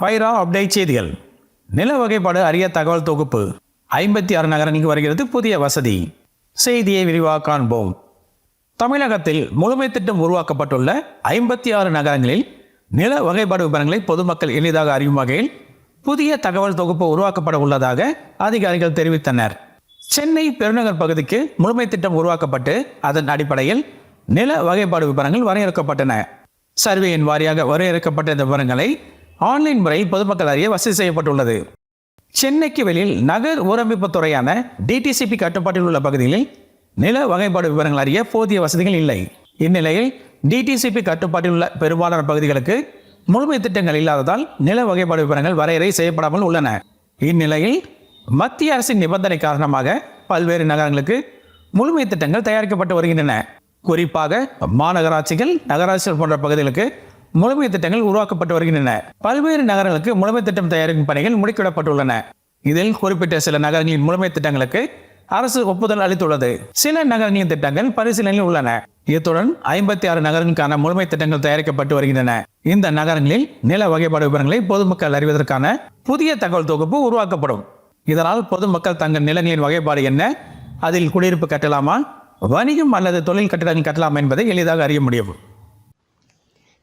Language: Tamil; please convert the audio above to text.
ஃபைரா அப்டேட் செய்திகள். நில வகைப்பாடு அரிய தகவல் தொகுப்பு. ஐம்பத்தி ஆறு நகரங்களுக்கு வருகிறது புதிய வசதி. செய்தியை விரிவாக காண்போம். தமிழகத்தில் முழுமை திட்டம் உருவாக்கப்பட்டுள்ள ஐம்பத்தி ஆறு நகரங்களில் நில வகைப்பாடு விவரங்களை பொதுமக்கள் எளிதாக அறியும் வகையில் புதிய தகவல் தொகுப்பு உருவாக்கப்பட உள்ளதாக அதிகாரிகள் தெரிவித்தனர். சென்னை பெருநகர் பகுதிக்கு முழுமை திட்டம் உருவாக்கப்பட்டு அதன் அடிப்படையில் நில வகைப்பாடு விவரங்கள் வரையறுக்கப்பட்டன. சர்வேயின் வாரியாக வரையறுக்கப்பட்ட இந்த விவரங்களை ஆன்லைன் முறை பொதுமக்கள் அறிய வசதி செய்யப்பட்டுள்ளது. சென்னைக்கு வெளியில் நகர் ஊரமைப்பு துறையான டிடிசிபி கட்டுப்பாட்டில் உள்ள பகுதிகளில் நில வகைப்பாடு விவரங்கள் அறிய போதிய வசதிகள் இல்லை. இந்நிலையில் டிடிசிபி கட்டுப்பாட்டில் உள்ள பெரும்பாலான பகுதிகளுக்கு முழுமை திட்டங்கள் இல்லாததால் நில வகைப்பாடு விவரங்கள் வரையறை செய்யப்படாமல் உள்ளன. இந்நிலையில் மத்திய அரசின் நிபந்தனை காரணமாக பல்வேறு நகரங்களுக்கு முழுமை திட்டங்கள் தயாரிக்கப்பட்டு வருகின்றன. குறிப்பாக மாநகராட்சிகள் நகராட்சிகள் போன்ற பகுதிகளுக்கு முழுமை திட்டங்கள் உருவாக்கப்பட்டு வருகின்றன. பல்வேறு நகரங்களுக்கு முழுமை திட்டம் தயாரிக்கும் பணிகள் முடுக்கிவிடப்பட்டுள்ளன இதில் குறிப்பிட்ட சில நகரங்களின் முழுமை திட்டங்களுக்கு அரசு ஒப்புதல் அளித்துள்ளது. சில நகரங்களின் திட்டங்கள் பரிசீலனையில் உள்ளன. இத்துடன் ஐம்பத்தி ஆறு நகரங்களுக்கான முழுமை திட்டங்கள் தயாரிக்கப்பட்டு வருகின்றன. இந்த நகரங்களில் நில வகைப்பாடு விவரங்களை பொதுமக்கள் அறிவதற்கான புதிய தகவல் தொகுப்பு உருவாக்கப்படும். இதனால் பொதுமக்கள் தங்கள் நிலங்களின் வகைப்பாடு என்ன? அதில் குடியிருப்பு கட்டலாமா? வணிகம் அல்லது தொழில் கட்டிடங்கள் கட்டலாமா என்பதை எளிதாக அறிய முடியும்.